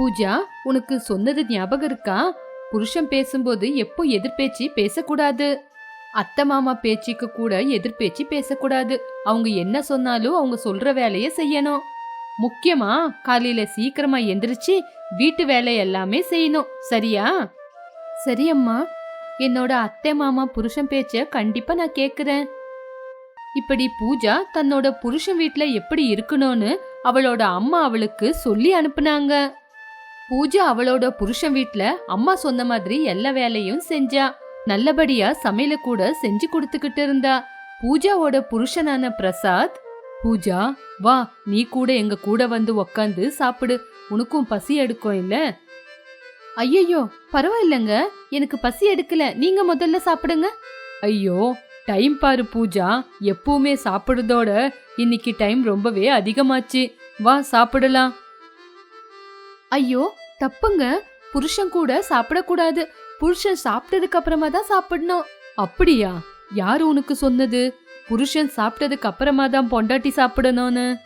பூஜா உனக்கு சொன்னது ஞாபகம் இருக்கா? புருஷன் பேசும்போது எப்போ எதிர்பேச்சு பேசக்கூடாது? அத்தை மாமா பேச்சுக்கு கூட எதிர்பேச்சு பேசக்கூடாது. அவங்க என்ன சொன்னாலும் அவங்க சொல்ற வேலைய செய்யணும். முக்கியமா காலையில சீக்கிரமா எந்திரிச்சு வீட்டு வேலை எல்லாமே செய்யணும். சரியா? சரி அம்மா. என்னோட அத்தை மாமா புருஷன் பேச்ச கண்டிப்பா நான் கேக்குறேன். இப்படி பூஜா தன்னோட புருஷன் வீட்டுல எப்படி இருக்கணும்னு அவளோட அம்மா அவளுக்கு சொல்லி அனுப்புனாங்க. பூஜா அவளோட புருஷன் வீட்ல அம்மா சொன்ன மாதிரி எல்லா வேலையும் செஞ்சா. நல்லபடியா சமையல கூட செஞ்சு கொடுத்துக்கிட்டு இருந்தா. பூஜாவோட புருஷனான பிரசாத் பூஜா வா நீ கூட எங்க கூட வந்து உக்காந்து சாப்பிடு. உனக்கும் பசி எடுக்கும் இல்ல? ஐயோ பரவாயில்லைங்க. எனக்கு பசி எடுக்கல. நீங்க முதல்ல சாப்பிடுங்க. ஐயோ டைம் பாரு பூஜா. எப்பவுமே சாப்பிடுறதோட இன்னைக்கு டைம் ரொம்பவே அதிகமாச்சு. வா சாப்பிடலாம். ஐயோ தப்புங்க. புருஷன் கூட சாப்பிடக்கூடாது. புருஷன் சாப்பிட்டதுக்கு அப்புறமா தான் சாப்பிடணும். அப்படியா? யாரு உனக்கு சொன்னது? புருஷன் சாப்பிட்டதுக்கு அப்புறமா தான் பொண்டாட்டி சாப்பிடணும்னு.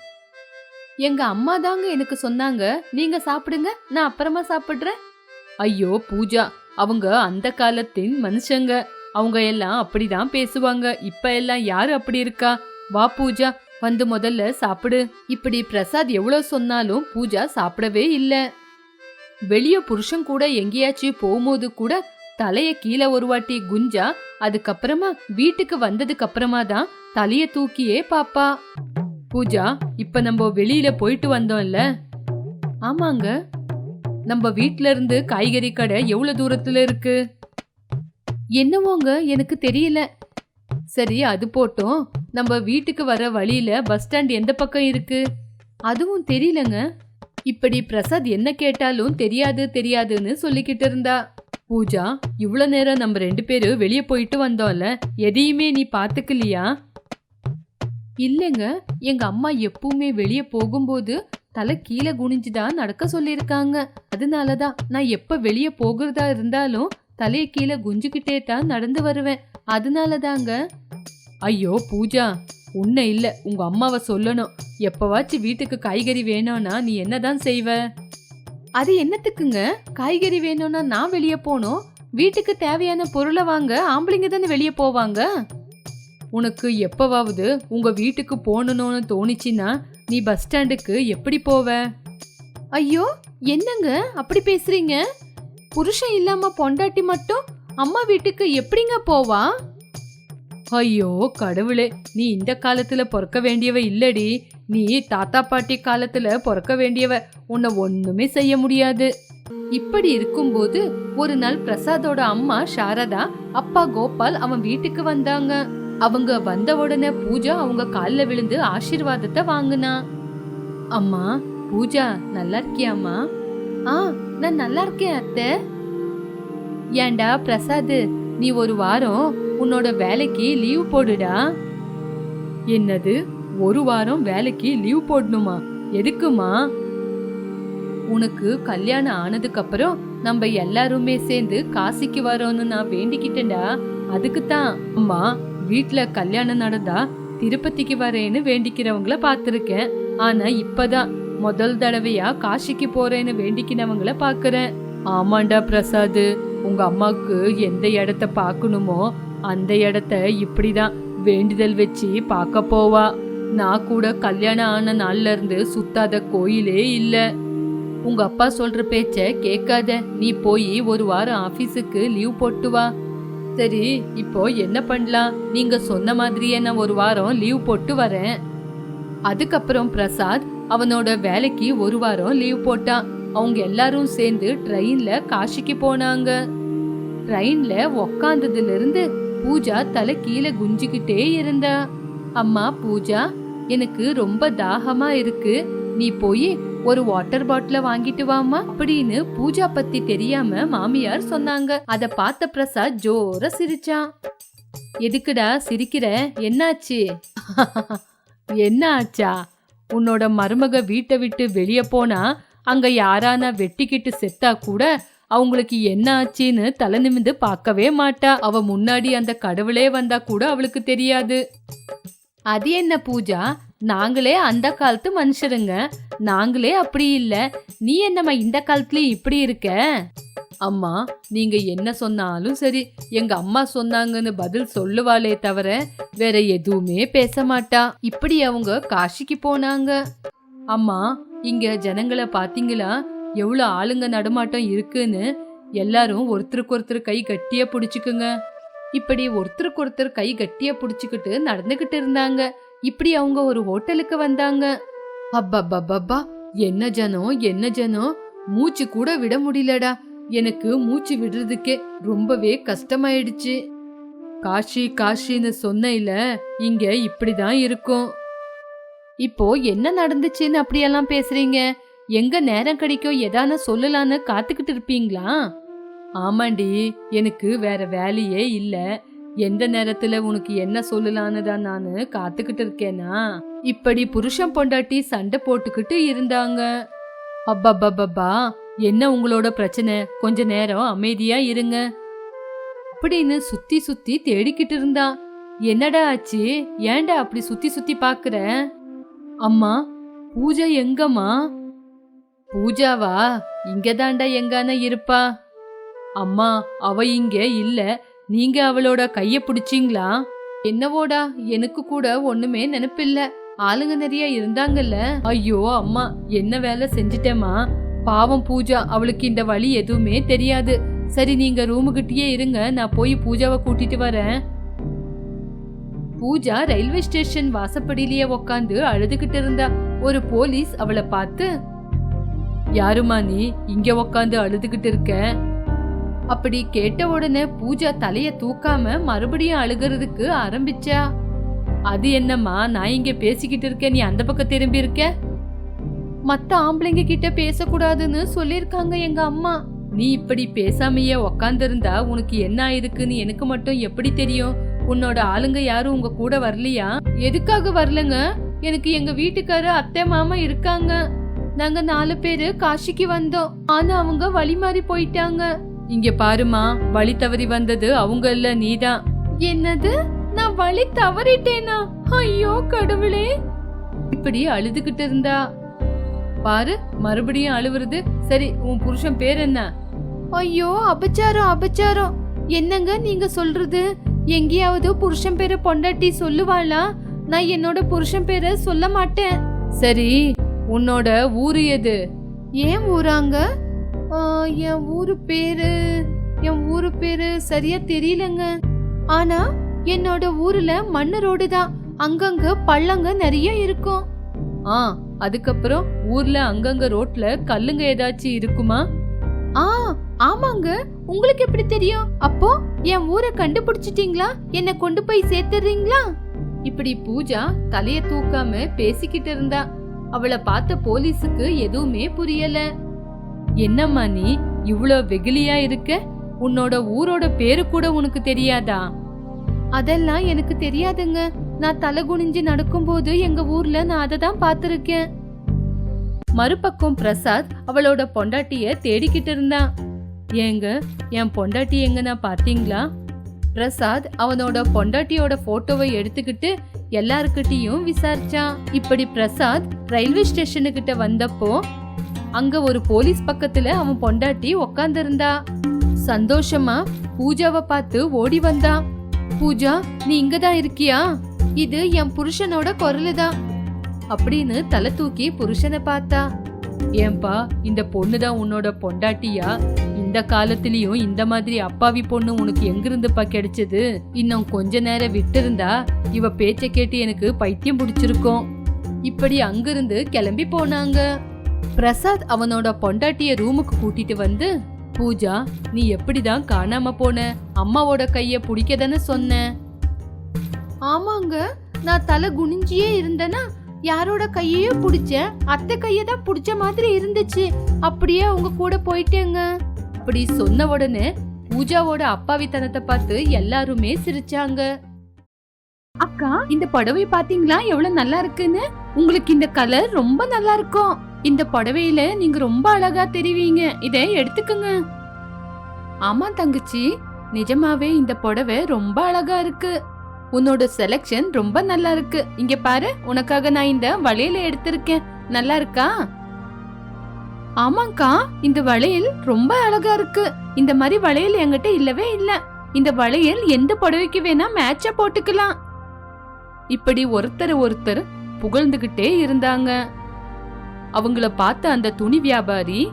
எங்க அம்மா தாங்க எனக்கு சொன்னாங்க. நீங்க சாப்பிடுங்க நான் அப்புறமா சாப்பிடுறேன். ஐயோ பூஜா. அவங்க அந்த காலத்தின் மனுஷங்க. அவங்க எல்லாம் அப்படிதான் பேசுவாங்க. இப்ப எல்லாம் யாரு அப்படி இருக்கா? வா பூஜா. வந்து முதல்ல சாப்பிடு. இப்படி பிரசாத் எவ்வளவு சொன்னாலும் பூஜா சாப்பிடவே இல்ல. வெளிய புருஷன் கூட எங்கேயாச்சும் போகும்போது கூட தலைய கீழே ஒரு வாட்டி குஞ்சா அதுக்கப்புறமா வீட்டுக்கு வந்ததுக்கு அப்புறமா தான் தலைய தூக்கியே பாப்பா. பூஜா இப்ப நம்ம வெளியில போயிட்டு வந்தோம்ல? ஆமாங்க. நம்ம வீட்ல இருந்து காய்கறி கடை எவ்வளவு தூரத்துல இருக்கு? என்னவோங்க எனக்கு தெரியல. சரி அது போட்டோம். நம்ம வீட்டுக்கு வர வழியில பஸ் ஸ்டாண்ட் எந்த பக்கம் இருக்கு? அதுவும் தெரியலங்க. இப்படி பிரசாத் என்ன கேட்டாலும் தெரியாது தெரியாதுன்னு சொல்லிக்கிட்டு இருந்தா. பூஜா இவ்வளோ நேரம் நம்ம ரெண்டு பேரும் வெளியே போயிட்டு வந்தோம்ல எதையுமே நீ பார்த்துக்கலையா இல்லைங்க எங்க அம்மா எப்பவுமே வெளியே போகும்போது தலை கீழே குனிஞ்சுதான் நடக்க சொல்லியிருக்காங்க. அதனால தான் நான் எப்போ வெளியே போகிறதா இருந்தாலும் தலையை கீழே குஞ்சுக்கிட்டே தான் நடந்து வருவேன். அதனாலதாங்க. ஐயோ பூஜா உன்னை இல்ல உங்க அம்மாவை சொல்லணும். எப்பவாச்சும் வீட்டுக்கு காய்கறி வேணும்னா நீ என்னதான் செய்வ? அது என்னத்துக்குங்க? காய்கறி வேணும்னா நான் வெளியே போகணும் வீட்டுக்கு தேவையான பொருளை வாங்க ஆம்பளைங்க தானே வெளியே போவாங்க? உனக்கு எப்பவாவது உங்க வீட்டுக்கு போகணும்னு தோணுச்சுன்னா நீ பஸ் ஸ்டாண்டுக்கு எப்படி போவ? ஐயோ என்னங்க அப்படி பேசுறீங்க? புருஷன் இல்லாம பொண்டாட்டி மட்டும் அம்மா வீட்டுக்கு எப்படிங்க போவா? ஐயோ கடவுளே நீ இந்த காலத்துல பிறக்க வேண்டியவ இல்லடி. நீ தாத்தா பாட்டி காலத்துல பிறக்க வேண்டியவ. உன்னை ஒண்ணுமே செய்ய முடியாது. இப்படி இருக்கும்போது ஒரு நாள் பிரசாதோட அம்மா சாரதா அப்பா கோபால் அவன் வீட்டுக்கு வந்தாங்க. அவங்க வந்த உடனே பூஜா அவங்க கால்ல விழுந்து ஆசீர்வாதத்தை வாங்குனா. அம்மா பூஜா நல்லா இருக்கியாம்மா? ஆ நான் நல்லா இருக்கேன் அத்தை. ஏன்டா பிரசாத் நீ ஒரு வாரம் உன்னோட வேலைக்கு லீவ் போடுடா. என்னது? ஒரு வாரம் வேலைக்கு லீவ் போடணுமா? எதுக்குமா? உனக்கு கல்யாணம் ஆனதுக்கு அப்புறம் நம்ம எல்லாருமே சேர்ந்து காசிக்கு வரோம்னு நான் வேண்டிக்கிட்டேன்டா. அதுக்கு தான் அம்மா வீட்ல கல்யாணம் நடந்தா திருப்பதிக்கு வரேன்னு வேண்டிக்கிறவங்கள பார்த்திருக்கேன். ஆனா இப்பதான் முதல் தடவையா காசிக்கு போறேன்னு வேண்டிக்கினவங்கள பாக்குறேன். ஆமாண்டா பிரசாத் உங்க அம்மாவுக்கு எந்த இடத்த பார்க்கணுமோ அந்த இடத்த இப்படிதான் வேண்டுதல் வச்சு பார்க்க போவா. நான் கூட கல்யாணம் ஆன நாள்ல இருந்து சுத்தாத கோயிலே இல்ல. உங்க அப்பா சொல்ற பேச்ச கேட்காத. நீ போய் ஒரு வாரம் ஆபீஸுக்கு லீவ் போட்டு வா. சரி இப்போ என்ன பண்ணலாம்? நீங்க சொன்ன மாதிரியே நான் ஒரு வாரம் லீவ் போட்டு வரேன். அதுக்கப்புறம் பிரசாத் அவனோட வேலைக்கு ஒரு வாரம் லீவ் போட்டான். அவங்க எல்லாரும் சேர்ந்து ட்ரெயின்ல காசிக்கு போனாங்க. ட்ரெயின்ல உக்காந்ததுல இருந்து பூஜா தலை கீழே குஞ்சிக்கிட்டே இருந்தா. அம்மா பூஜா எனக்கு ரொம்ப தாகமா இருக்கு. நீ போய் ஒரு வாட்டர் பாட்டில வாங்கிட்டு வாமா அப்படின்னு பூஜா பத்தி தெரியாம மாமியார் சொன்னாங்க. அத பார்த்த பிரசாத் ஜோர சிரிச்சான் எதுக்குடா சிரிக்கிற? என்னாச்சு? என்ன ஆச்சா? உன்னோட மருமக வீட்டை விட்டு வெளியே போனா அங்க யாரானா வெட்டிக்கிட்டு செத்தா கூட அவங்களுக்கு என்ன ஆச்சுன்னு தலை நிமிந்து பார்க்கவே மாட்டா. அவ முன்னாடி அந்த கடவுளே வந்தா கூட அவளுக்கு தெரியாது. அது என்ன பூஜா? நாங்களே அந்த காலத்து மனுஷருங்க. நாங்களே அப்படி இல்ல. நீ என்னம்மா இந்த காலத்துலயும் இப்படி இருக்க? அம்மா நீங்க என்ன சொன்னாலும் சரி. எங்க அம்மா சொன்னாங்கன்னு பதில் சொல்லுவாளே தவிர வேற எதுவுமே பேச மாட்டா. இப்படி அவங்க காசிக்கு போனாங்க. அம்மா இங்க ஜனங்களை பாத்தீங்களா? எவ்வளோ ஆளுங்க நடமாட்டம் இருக்குன்னு எல்லாரும் ஒருத்தருக்கு ஒருத்தர் கை கட்டியா பிடிச்சிக்குங்க. இப்படி ஒருத்தருக்கு ஒருத்தர் கை கட்டியா பிடிச்சிக்கிட்டு நடந்துகிட்டு இருந்தாங்க. இப்படி அவங்க ஒரு ஹோட்டலுக்கு வந்தாங்க. அப்பப்பப்பா என்ன ஜனம் என்ன ஜனம் மூச்சு கூட விட முடியலடா. எனக்கு மூச்சு விடுறதுக்கே ரொம்பவே கஷ்டமாயிடுச்சு. காஷி காஷின்னு சொன்னையில இங்க இப்படிதான் இருக்கும். இப்போ என்ன நடந்துச்சுன்னு அப்படியெல்லாம் பேசுறீங்க? எங்க நேரம் கிடைக்கும் எதான சொல்லலான்னு காத்துக்கிட்டு இருப்பீங்களா? ஆமாண்டி எனக்கு வேற வேலையே இல்ல. எந்த நேரத்துல உனக்கு என்ன சொல்லலான்னு தான் நானு காத்துக்கிட்டு இருக்கேனா? இப்படி புருஷன் பொண்டாட்டி சண்டை போட்டுக்கிட்டு இருந்தாங்க. அப்பப்பப்பப்பா என்ன உங்களோட பிரச்சனை? கொஞ்ச நேரம் அமைதியா இருங்க. அப்படின்னு சுத்தி சுத்தி தேடிக்கிட்டு இருந்தா. என்னடா ஆச்சு? ஏன்டா அப்படி சுத்தி சுத்தி பாக்குற? அம்மா பூஜை எங்கம்மா? பூஜாவா? இங்கதாண்டா எங்கான இருப்பா? அம்மா அவ இங்க இல்ல. நீங்க அவளோட கைய பிடிச்சீங்களா? என்னவோடா எனக்கு கூட ஒண்ணுமே நினைப்பில்ல. ஆளுங்க நிறைய இருந்தாங்கல்ல. ஐயோ அம்மா என்ன வேலை செஞ்சிட்டேமா பாவம் பூஜா அவளுக்கு இந்த வழி எதுவுமே தெரியாது. சரி நீங்க ரூமுகிட்டயே இருங்க. நான் போய் பூஜாவை கூட்டிட்டு வரேன். பூஜா ரயில்வே ஸ்டேஷன் வாசப்படியிலேயே உக்காந்து அழுதுகிட்டு இருந்தா. ஒரு போலீஸ் அவளை பார்த்து யாருமா நீ? இங்க உக்காந்து அழுதுகிட்டு இருக்க? அப்படி கேட்ட உடனே பூஜா தலைய தூக்காம மறுபடியும் அழுகிறதுக்கு ஆரம்பிச்சா? அது என்னம்மா நான் இங்க பேசிக்கிட்டு இருக்கேன் நீ அந்த பக்கம் திரும்பி இருக்க? மத்த ஆம்பளைங்க கிட்ட பேசக்கூடாதுன்னு சொல்லிருக்காங்க எங்க அம்மா. நீ இப்படி பேசாமையே உக்காந்துருந்தா உனக்கு என்ன ஆயிருக்குன்னு எனக்கு மட்டும் எப்படி தெரியும்? உன்னோட ஆளுங்க யாரும் உங்க கூட வரலையா? எதுக்காக வரலங்க? எனக்கு எங்க வீட்டுக்காரு அத்தை மாமா இருக்காங்க. நாங்க நாலு பேரு காசிக்கு வந்தோம். ஆனா அவங்க வழி மாறி போயிட்டாங்க. இங்க பாருமா வழி தவறி வந்தது அவங்க இல்ல நீதான். என்னது? நான் வழி தவறிட்டேனா? ஐயோ கடவுளே. இப்படி அழுதுகிட்டு இருந்தா. பாரு மறுபடியும் அழுவுறது. சரி உன் புருஷன் பேர் என்ன? ஐயோ அபச்சாரம் அபச்சாரம். என்னங்க நீங்க சொல்றது? எங்கேயாவது புருஷன் பேரை பொண்டாட்டி சொல்லுவாளா? நான் என்னோட புருஷன் பேரை சொல்ல மாட்டேன். சரி உன்னோட ஊரு எது? ஏன் ஊராங்க? என் ஊரு பேரு என் ஊரு பேரு சரியா தெரியலங்க. ஆனா என்னோட ஊர்ல மண்ணு ரோடு தான். அங்கங்க பள்ளங்க நிறைய இருக்கும். ஆ அதுக்கப்புறம் ஊர்ல அங்கங்க ரோட்ல கல்லுங்க ஏதாச்சும் இருக்குமா? ஆ ஆமாங்க. உங்களுக்கு எப்படி தெரியும்? அப்போ என் ஊரை கண்டுபிடிச்சிட்டீங்களா? என்ன கொண்டு போய் சேர்த்துறீங்களா? இப்படி பூஜா தலைய தூக்காம பேசிக்கிட்டு இருந்தா. அவளை பார்த்த போலீஸுக்கு எதுவுமே புரியல. என்னம்மா நீ இவ்வளோ வெகுலியா இருக்க? உன்னோட ஊரோட பேரு கூட உனக்கு தெரியாதா? அதெல்லாம் எனக்கு தெரியாதுங்க. நான் தலை குனிஞ்சு நடக்கும்போது எங்க ஊர்ல நான் அதை தான் பார்த்துருக்கேன். மறுபக்கம் பிரசாத் அவளோட பொண்டாட்டிய தேடிக்கிட்டு இருந்தான். ஏங்க என் பொண்டாட்டி எங்கனா பார்த்தீங்களா? பிரசாத் அவனோட பொண்டாட்டியோட போட்டோவை எடுத்துக்கிட்டு எல்லாருக்கிட்டையும் விசாரிச்சான். இப்படி பிரசாத் ரயில்வே ஸ்டேஷனுக்கிட்ட வந்தப்போ அங்க ஒரு போலீஸ் பக்கத்துல அவன் பொண்டாட்டி உக்காந்துருந்தா. சந்தோஷமா பூஜாவை பார்த்து ஓடி வந்தா. பூஜா நீ இங்கதான் இருக்கியா? இது என் புருஷனோட குரலு தான் அப்படின்னு தலை தூக்கி புருஷனை பார்த்தா. ஏன்பா இந்த பொண்ணு தான் உன்னோட பொண்டாட்டியா? இந்த காலத்திலயும் இந்த மாதிரி அப்பாவி பொண்ணு உனக்கு எங்கிருந்துப்பா கிடைச்சது? இன்னும் கொஞ்ச நேரம் விட்டிருந்தா இவ பேச்ச கேட்டு எனக்கு பைத்தியம் பிடிச்சிருக்கும். இப்படி அங்கிருந்து கிளம்பி போனாங்க. பிரசாத் அவனோட பொண்டாட்டிய ரூமுக்கு கூட்டிட்டு வந்து பூஜா நீ எப்படிதான் காணாம போன? அம்மாவோட கைய பிடிக்க தானே சொன்ன. ஆமாங்க நான் தலை குனிஞ்சியே இருந்தேனா யாரோட கையையோ பிடிச்சேன். அத்தை கையை தான் பிடிச்ச மாதிரி இருந்துச்சு. அப்படியே அவங்க கூட போயிட்டேங்க. அப்படி சொன்ன உடனே பூஜாவோட அப்பாவித்தனத்தை பார்த்து எல்லாருமே சிரிச்சாங்க. அக்கா இந்த புடவை பாத்தீங்களா? எவ்வளவு நல்லா இருக்குன்னு? உங்களுக்கு இந்த கலர் ரொம்ப நல்லா இருக்கும். இந்த புடவையில நீங்க ரொம்ப அழகா தெரிவீங்க. இதை எடுத்துக்கங்க. ஆமா தங்கச்சி நிஜமாவே இந்த புடவை ரொம்ப அழகா இருக்கு. உன்னோட செலக்ஷன் ரொம்ப நல்லா இருக்கு. இங்க பாரு உனக்காக நான் இந்த வளையல எடுத்திருக்கேன். நல்லா இருக்கா? ஆமாங்கா இந்த வளையல் ரொம்ப அழகா இருக்கு. இந்த மாதிரி வளையல் என்கிட்ட இல்லவே இல்ல. இந்த வளையல் எந்த புடவைக்கு வேணா மேட்சா போட்டுக்கலாம். இப்படி ஒருத்தர் ஒருத்தர் புகழ்ந்துகிட்டே இருந்தாங்க. அவங்கள பார்த்த அந்த துணி வியாபாரி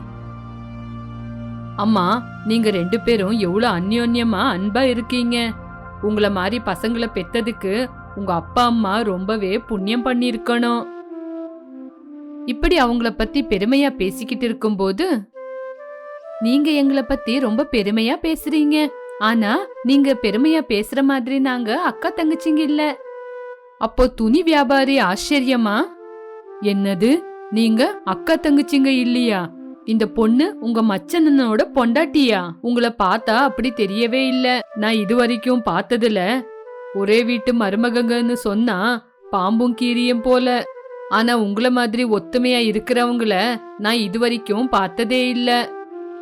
அம்மா நீங்க ரெண்டு பேரும் எவ்வளவு அந்யோன்யமா அன்பா இருக்கீங்க. உங்கள மாதிரி பசங்களை பெத்ததுக்கு உங்க அப்பா அம்மா ரொம்பவே புண்ணியம் பண்ணிருக்கணும் இப்படி அவங்கள பத்தி பெருமையா பேசிக்கிட்டு இருக்கும்போது நீங்க எங்களை பத்தி ரொம்ப பெருமையா பேசுறீங்க. ஆனா நீங்க பெருமையா பேசுற மாதிரி நாங்க அக்கா தங்கச்சிங்க இல்ல. அப்போ துணி வியாபாரி ஆச்சரியமா என்னது நீங்க அக்கா தங்கச்சிங்க இல்லையா? இந்த பொண்ணு உங்க மச்சனனோட பொண்டாட்டியா? உங்களை பார்த்தா அப்படி தெரியவே இல்ல. நான் இது வரைக்கும் பார்த்ததுல ஒரே வீட்டு மருமகங்கன்னு சொன்னா பாம்பும் கீரியும் போல. ஆனா உங்கள மாதிரி ஒத்துமையா இருக்கிறவங்கள நான் இது வரைக்கும் பார்த்ததே இல்ல.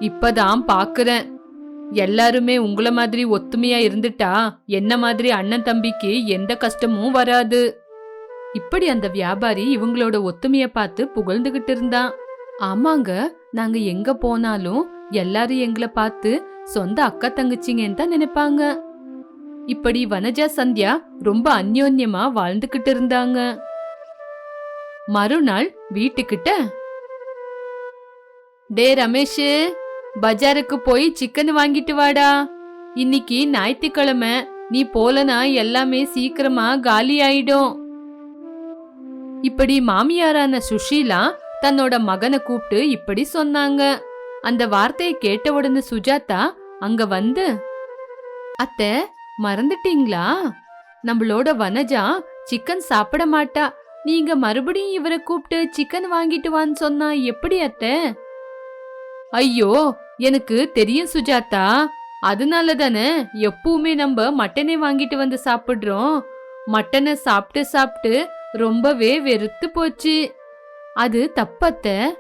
இப்பதான் பாக்குறேன். எல்லாருமே உங்கள மாதிரி ஒத்துமையா இருந்துட்டா என்ன மாதிரி அண்ணன் தம்பிக்கு எந்த கஷ்டமும் வராது. இப்படி அந்த வியாபாரி இவங்களோட ஒத்துமைய பார்த்து புகழ்ந்துகிட்டு இருந்தான் ஆமாங்க நாங்க எங்க போனாலும் எல்லாரும் எங்களை பார்த்து சொந்த அக்கா தங்கச்சிங்கன்னு தான் நினைப்பாங்க. இப்படி வனஜா சந்தியா ரொம்ப அந்யோன்யமா வாழ்ந்துகிட்டு இருந்தாங்க. மறுநாள் வீட்டுக்கிட்ட டே ரமேஷ் பஜாருக்கு போய் சிக்கன் வாங்கிட்டு வாடா. இன்னைக்கு ஞாயிற்றுக்கிழமை நீ போலனா எல்லாமே சீக்கிரமா காலி ஆயிடும். இப்படி மாமியாரான சுஷீலா தன்னோட மகனை கூப்பிட்டு இப்படி சொன்னாங்க. அந்த வார்த்தையை கேட்ட உடனே சுஜாதா அங்க வந்து அத்தை மறந்துட்டீங்களா? நம்மளோட வனஜா சிக்கன் சாப்பிட மாட்டா. நீங்க மறுபடியும் இவரை கூப்பிட்டு சிக்கன் வாங்கிட்டு வான்னு சொன்னா எப்படி அத்த? ஐயோ எனக்கு தெரியும் சுஜாதா. அதனால தானே எப்பவுமே நம்ம மட்டனே வாங்கிட்டு வந்து சாப்பிடுறோம். மட்டனை சாப்பிட்டு சாப்பிட்டு ரொம்பவே வெறுத்து போச்சு. அது தப்பத்த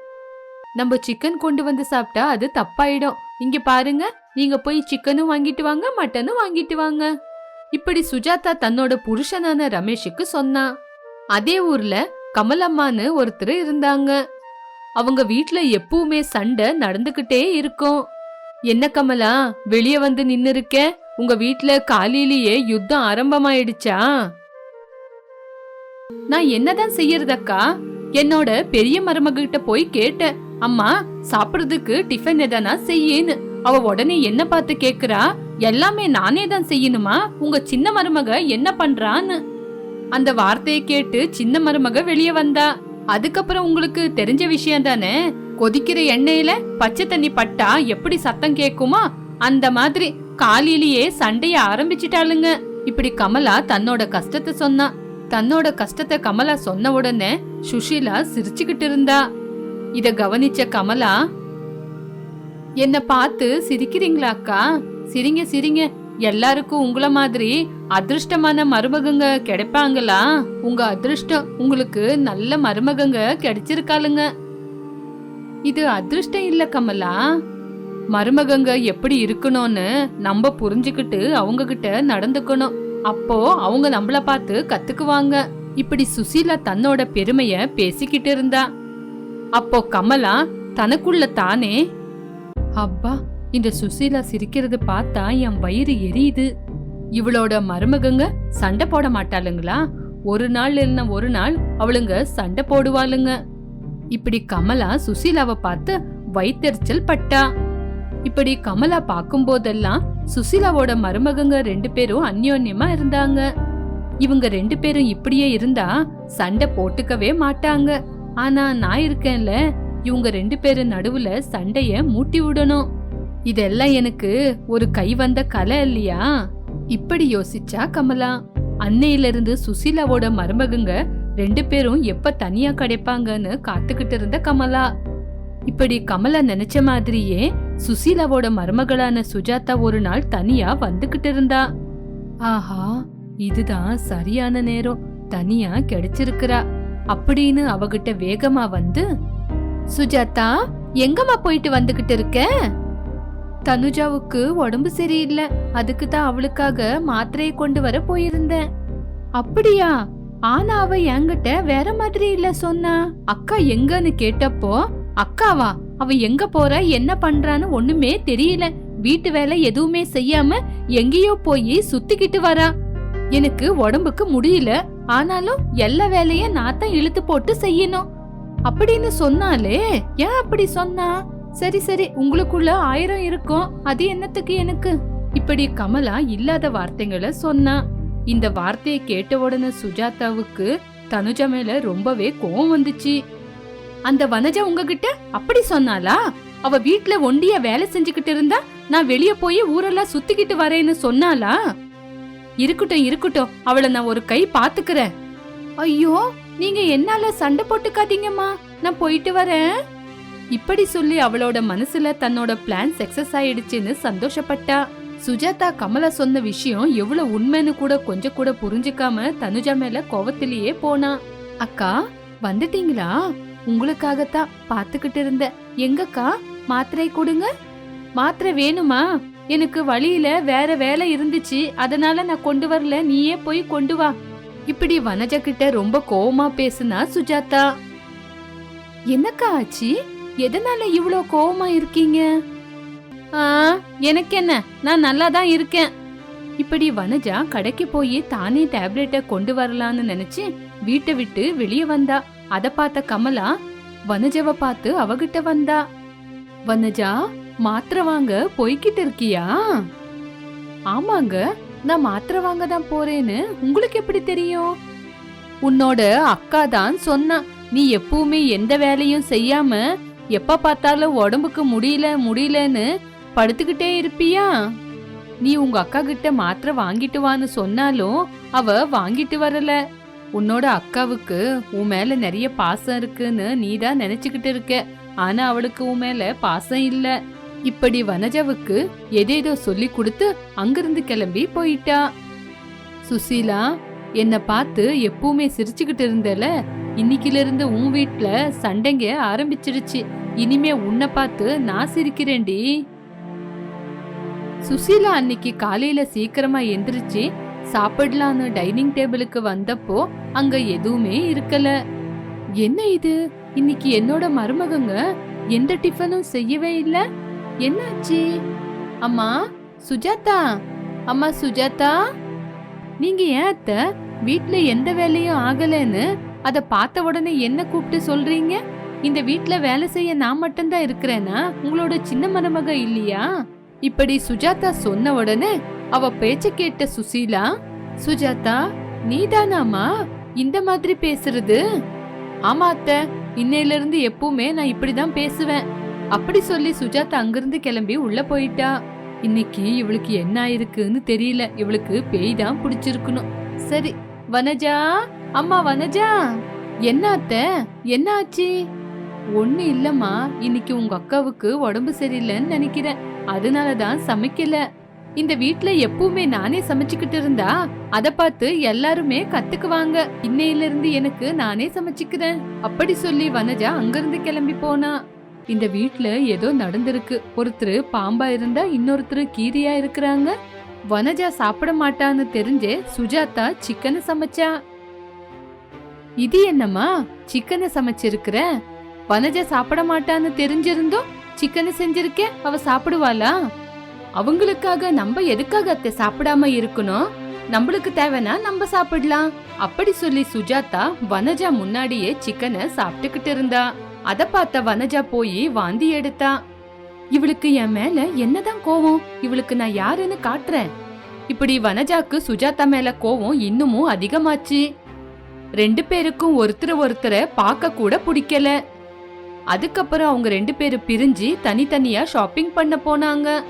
நம்ம சிக்கன் கொண்டு வந்து சாப்பிட்டா அது தப்பாயிடும். இங்க பாருங்க நீங்க போய் சிக்கனும் வாங்கிட்டு வாங்க மட்டனும் வாங்கிட்டு வாங்க. இப்படி சுஜாதா தன்னோட புருஷனான ரமேஷுக்கு சொன்னா. அதே ஊர்ல கமலம்மான்னு ஒருத்தர் இருந்தாங்க. அவங்க வீட்ல எப்பவுமே சண்டை நடந்துகிட்டே இருக்கும். என்ன கமலா வெளிய வந்து நின்னு இருக்க உங்க வீட்ல காலையிலேயே யுத்தம் ஆரம்பமாயிடுச்சா? நான் என்னதான் செய்யறதக்கா? என்னோட பெரிய மருமகிட்ட போய் கேட்டேன். அம்மா சாப்பிடுறதுக்கு டிஃபன் எதனா செய்யேன்னு. அவ உடனே என்ன பார்த்து கேக்குறா? எல்லாமே நானே தான் செய்யணுமா? உங்க சின்ன மருமக என்ன பண்றான்னு. அந்த வார்த்தையை கேட்டு சின்ன மருமக வெளியே வந்தா. அதுக்கப்புறம் உங்களுக்கு தெரிஞ்ச விஷயம் தானே? கொதிக்கிற எண்ணெயில பச்சை தண்ணி பட்டா எப்படி சத்தம் கேக்குமா அந்த மாதிரி காலையிலேயே சண்டைய ஆரம்பிச்சிட்டாளுங்க. இப்படி கமலா தன்னோட கஷ்டத்தை சொன்னா. தன்னோட கஷ்டத்தை கமலா சொன்ன உடனே சுஷீலா சிரிச்சுக்கிட்டு இருந்தா. இத கவனிச்ச கமலா என்ன பார்த்து சிரிக்கிறீங்களா அக்கா? சிரிங்க சிரிங்க. எல்லாருக்கும் உங்களை மாதிரி அதிர்ஷ்டமான மருமகங்க கிடைப்பாங்களா? உங்க அதிர்ஷ்டம் உங்களுக்கு நல்ல மருமகங்க கிடைச்சிருக்காளுங்க. இது அதிர்ஷ்டம் இல்ல கமலா. மருமகங்க எப்படி இருக்கணும்னு நம்ம புரிஞ்சுக்கிட்டு அவங்க கிட்ட நடந்துக்கணும். அப்போ அவங்க நம்மள பார்த்து கத்துக்குவாங்க. இப்படி சுசீலா தன்னோட பெருமைய பேசிக்கிட்டு இருந்தா. அப்போ கமலா தனக்குள்ள தானே? அப்பா இந்த சுசீலா சிரிக்கிறது பார்த்தா என் வயிறு எரியுது. இவளோட மருமகங்க சண்டை போட மாட்டாளுங்களா? ஒரு நாள் இல்லைன்னா ஒரு நாள் அவளுங்க சண்டை போடுவாளுங்க. இப்படி கமலா சுசீலாவை பார்த்து வைத்தெரிச்சல் பட்டா. இப்படி கமலா பார்க்கும்போதெல்லாம் சுசீலாவோட மருமகங்க ரெண்டு பேரும் அந்யோன்யமா இருந்தாங்க. இவங்க ரெண்டு பேரும் இப்படியே இருந்தா சண்டை போட்டுக்கவே மாட்டாங்க. ஆனா நான் இருக்கேன்ல இவங்க ரெண்டு பேரும் நடுவுல சண்டைய மூட்டி விடணும். இதெல்லாம் எனக்கு ஒரு கை வந்த கலை இல்லையா? இப்படி யோசிச்சா கமலா அன்னையிலிருந்து சுசீலாவோட மருமகங்க ரெண்டு பேரும் எப்ப தனியா கிடைப்பாங்கன்னு காத்துக்கிட்டு இருந்த கமலா. இப்படி கமலா நினைச்ச மாதிரியே சுசீலாவோட மருமகளான சுஜாதா ஒரு நாள் தனியா வந்துகிட்டு இருந்தா. ஆஹா இதுதான் சரியான நேரம். தனியா கிடைச்சிருக்கிறா அப்படின்னு அவகிட்ட வேகமா வந்து சுஜாதா எங்கம்மா போயிட்டு வந்துகிட்டு இருக்க? தனுஜாவுக்கு உடம்பு சரியில்லை. அதுக்கு தான் அவளுக்காக மாத்திரையை கொண்டு வர போயிருந்தேன். அப்படியா? ஆனா அவ என்கிட்ட வேற மாதிரி இல்ல சொன்னா. அக்கா எங்கன்னு கேட்டப்போ அக்காவா? அவ எங்க போற? என்ன பண்றான்னு ஒண்ணுமே தெரியல. வீட்டு வேலை எதுவுமே செய்யாம எங்கேயோ போய் சுத்திக்கிட்டு வரா. எனக்கு உடம்புக்கு முடியல. ஆனாலும் எல்லா வேலையும் நான் தான் இழுத்து போட்டு செய்யணும். அப்படின்னு சொன்னாலே ஏன் அப்படி சொன்னா? சரி சரி உங்களுக்குள்ள ஆயிரம் இருக்கும். அது என்னத்துக்கு எனக்கு? இப்படி கமலா இல்லாத வார்த்தைகளை சொன்னா. இந்த வார்த்தையை கேட்ட உடனே சுஜாதாவுக்கு தனுஜா மேல ரொம்பவே கோவம் வந்துச்சு. அந்த வனஜா உங்ககிட்ட அப்படி சொன்னாளா? அவ வீட்ல ஒண்டிய வேலை செஞ்சுக்கிட்டு இருந்தா நான் வெளிய போய் ஊரெல்லாம் சுத்திக்கிட்டு வரேன்னு சொன்னாளா? இருக்கட்டும் இருக்கட்டும் அவளை நான் ஒரு கை பாத்துக்கிறேன். ஐயோ நீங்க என்னால சண்டை போட்டுக்காதீங்கம்மா. நான் போயிட்டு வரேன். இப்படி சொல்லி அவளோட மனசுல தன்னோட பிளான் சக்சஸ் ஆயிடுச்சுன்னு சந்தோஷப்பட்டா. சுஜாதா கமலா சொன்ன விஷயம் எவ்வளவு உண்மைன்னு கூட கொஞ்சம் கூட புரிஞ்சுக்காம தனுஜா மேல கோவத்திலேயே போனா. அக்கா வந்துட்டீங்களா? உங்களுக்காகத்தான் பாத்துக்கிட்டு இருந்த. எங்கக்கா? மாத்திரை கொடுங்க. மாத்திரை வேணுமா? எனக்கு வழியில வேற வேலை இருந்துச்சு. அதனால நான் கொண்டு வரல. நீயே போய் கொண்டு வா. இப்படி வனஜா கிட்ட ரொம்ப கோவமா பேசுனா சுஜாதா. என்னக்கா ஆச்சு? எதனால இவ்வளோ கோவமா இருக்கீங்க? ஆ எனக்கு என்ன நான் நல்லா தான் இருக்கேன். இப்படி வனஜா கடைக்கு போய் தானே டேப்லெட்டை கொண்டு வரலான்னு நினைச்சு வீட்டை விட்டு வெளியே வந்தா. அத பார்த்த கமலா வனஜாவை பார்த்து அவகிட்ட வந்தா. வனஜா மாத்திரை வாங்க போய்கிட்டு இருக்கியா? ஆமாங்க நான் மாத்திரை வாங்க தான் போறேன்னு. உங்களுக்கு எப்படி தெரியும்? உன்னோட அக்கா தான் சொன்னா. நீ எப்பவுமே எந்த வேலையும் செய்யாம எப்ப பார்த்தாலும் உடம்புக்கு முடியல முடியலன்னு படுத்துக்கிட்டே இருப்பியா? நீ உங்க அக்கா கிட்ட மாத்திரை வாங்கிட்டு வான்னு சொன்னாலும் அவ வாங்கிட்டு வரல. உன்னோட அக்காவுக்கு உன் மேல நிறைய பாசம் இருக்குன்னு நீ தான் நினைச்சுக்கிட்டு இருக்க. ஆனா அவளுக்கு உன் மேல பாசம் இல்ல. இப்படி வனஜாவுக்கு எதேதோ சொல்லி கொடுத்து அங்கிருந்து கிளம்பி போயிட்டா. சுசீலா என்ன பார்த்து எப்பவுமே சிரிச்சுக்கிட்டு இருந்தல? இன்னைக்கிலிருந்து உன் வீட்டில் சண்டைங்க ஆரம்பிச்சிடுச்சு இனிமே உன்னை பார்த்து நான் சிரிக்கிறேன்டி. சுசீலா அன்னைக்கு காலையில சீக்கிரமா எந்திரிச்சு சாப்பிடலான்னு டைனிங் டேபிளுக்கு வந்தப்போ அங்க எதுவுமே இருக்கல. என்ன இது? இன்னைக்கு என்னோட மருமகங்க எந்த டிஃபனும் செய்யவே இல்ல. என்னாச்சு? அம்மா சுஜாதா? அம்மா சுஜாதா? நீங்க ஏன் அத்த? வீட்ல எந்த வேலையும் ஆகலைன்னு அதை பார்த்த உடனே என்ன கூப்பிட்டு சொல்றீங்க? இந்த வீட்டில் வேலை செய்ய நான் மட்டும்தான் இருக்கிறேனா? உங்களோட சின்ன மருமக இல்லையா? இப்படி சுஜாதா சொன்ன உடனே அவ பேச்ச கேட்ட சுசீலா சுஜாதா நீதானாமா இந்த மாதிரி பேசுறது? ஆமா அத்த இன்னையில இருந்து எப்பவுமே நான் இப்படிதான் பேசுவேன். அப்படி சொல்லி சுஜாதா அங்கிருந்து கிளம்பி உள்ள போயிட்டா. இன்னைக்கு இவளுக்கு என்ன ஆயிருக்குன்னு தெரியல. இவளுக்கு பேய் தான் பிடிச்சிருக்கணும். சரி வனஜா! அம்மா வனஜா என்ன அத்த? என்ன ஆச்சு? ஒண்ணு இல்லம்மா. இன்னைக்கு உங்க அக்காவுக்கு உடம்பு சரியில்லைன்னு நினைக்கிறேன். அதனாலதான் சமைக்கல. இந்த வீட்ல எப்பவுமே நானே சமைச்சுக்கிட்டு இருந்தா அத பார்த்து எல்லாருமே கத்துக்குவாங்க. இன்னையில இருந்து எனக்கு நானே சமைச்சுக்கிறேன். அப்படி சொல்லி வனஜா அங்கிருந்து கிளம்பி போனா. இந்த வீட்ல ஏதோ நடந்திருக்கு. ஒருத்தர் பாம்பா இருந்தா இன்னொருத்தர் கீரியா இருக்கிறாங்க. வனஜா சாப்பிட மாட்டான்னு தெரிஞ்சே சுஜாதா சிக்கனை சமைச்சா. இது என்னம்மா? சிக்கனை சமைச்சிருக்கிற? வனஜா சாப்பிட மாட்டான்னு தெரிஞ்சிருந்தும் சிக்கனை செஞ்சிருக்கே அவ சாப்பிடுவாளா? அவங்களுக்காக நம்ம எதுக்காக அத்தை சாப்பிடாம இருக்கணும்? நம்மளுக்கு தேவைன்னா நம்ம சாப்பிடலாம். அப்படி சொல்லி சுஜாதா வனஜா முன்னாடியே சிக்கனை சாப்பிட்டுக்கிட்டு இருந்தா. அத பார்த்த வனஜா போய் வாந்தி எடுத்தா. இவளுக்கு என் மேல என்னதான் கோவம்? இவளுக்கு நான் யாருன்னு காட்டுறேன். இப்படி வனஜாக்கு சுஜாதா மேல கோவம் இன்னமும் அதிகமாச்சு. ரெண்டு பேருக்கும் ஒருத்தர் ஒருத்தரை பார்க்க கூட பிடிக்கல. அதுக்கப்புறம் அவங்க ரெண்டு பேரும் பிரிஞ்சு தனித்தனியா ஷாப்பிங் பண்ண போனாங்க.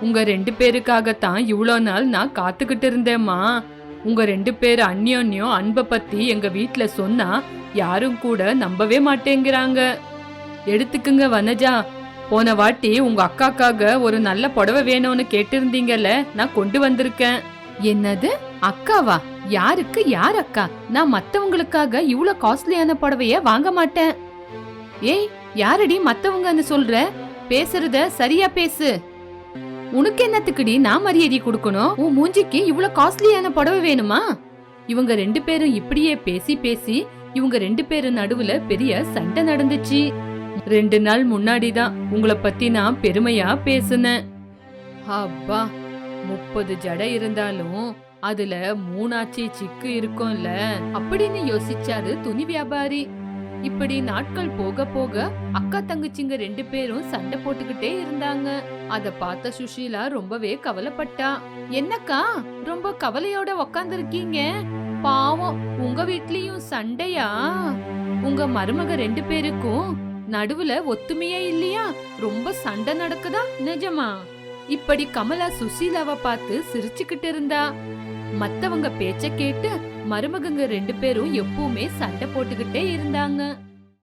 உங்க ரெண்டு பேருக்காகத்தான் இவ்வளோ நாள் நான் காத்துக்கிட்டு இருந்தேம்மா. உங்க ரெண்டு பேர் அந்யோன்யம் அன்பை பத்தி எங்க வீட்ல சொன்னா யாரும் கூட நம்பவே மாட்டேங்கிறாங்க. எடுத்துக்குங்க வனஜா. போன வாட்டி உங்க அக்காக்காக ஒரு நல்ல புடவை வேணும்னு கேட்டிருந்தீங்கல்ல நான் கொண்டு வந்திருக்கேன். என்னது? அக்காவா? யாருக்கு யார் அக்கா? நான் மத்தவங்களுக்காக இவ்ளோ காஸ்ட்லியான புடவைய வாங்க மாட்டேன். ஏய் யாரடி மத்தவங்கன்னு சொல்ற? பேசுறத சரியா பேசு. உனக்கு என்னத்துக்குடி நான் மரியாதை கொடுக்கணும்? உன் மூஞ்சிக்கு இவ்வளவு காஸ்ட்லியான புடவை வேணுமா? இவங்க ரெண்டு பேரும் இப்படியே பேசி பேசி இவங்க ரெண்டு பேரும் நடுவுல பெரிய சண்டை நடந்துச்சு. ரெண்டு நாள் முன்னாடி தான் உங்களை பத்தி நான் பெருமையா பேசுனேன். அப்பா முப்பது ஜடை இருந்தாலும் அதுல மூணாச்சி சிக்கு இருக்கும்ல? அப்படின்னு யோசிச்சாரு துணி வியாபாரி. இப்படி நாட்கள் போக போக அக்கா தங்கச்சிங்க ரெண்டு பேரும் சண்டை போட்டுக்கிட்டே இருந்தாங்க. அத பார்த்த சுஷீலா ரொம்பவே கவலைப்பட்டா. என்னக்கா ரொம்ப கவலையோட உக்காந்துருக்கீங்க? பாவம் உங்க வீட்லயும் சண்டையா? உங்க மருமக ரெண்டு பேருக்கும் நடுவுல ஒத்துமையே இல்லையா? ரொம்ப சண்டை நடக்குதா? நிஜமா? இப்படி கமலா சுசீலாவை பார்த்து சிரிச்சுக்கிட்டு இருந்தா. மத்தவங்க பேச்ச கேட்டு மருமகங்க ரெண்டு பேரும் எப்பவுமே சண்டை போட்டுக்கிட்டே இருந்தாங்க.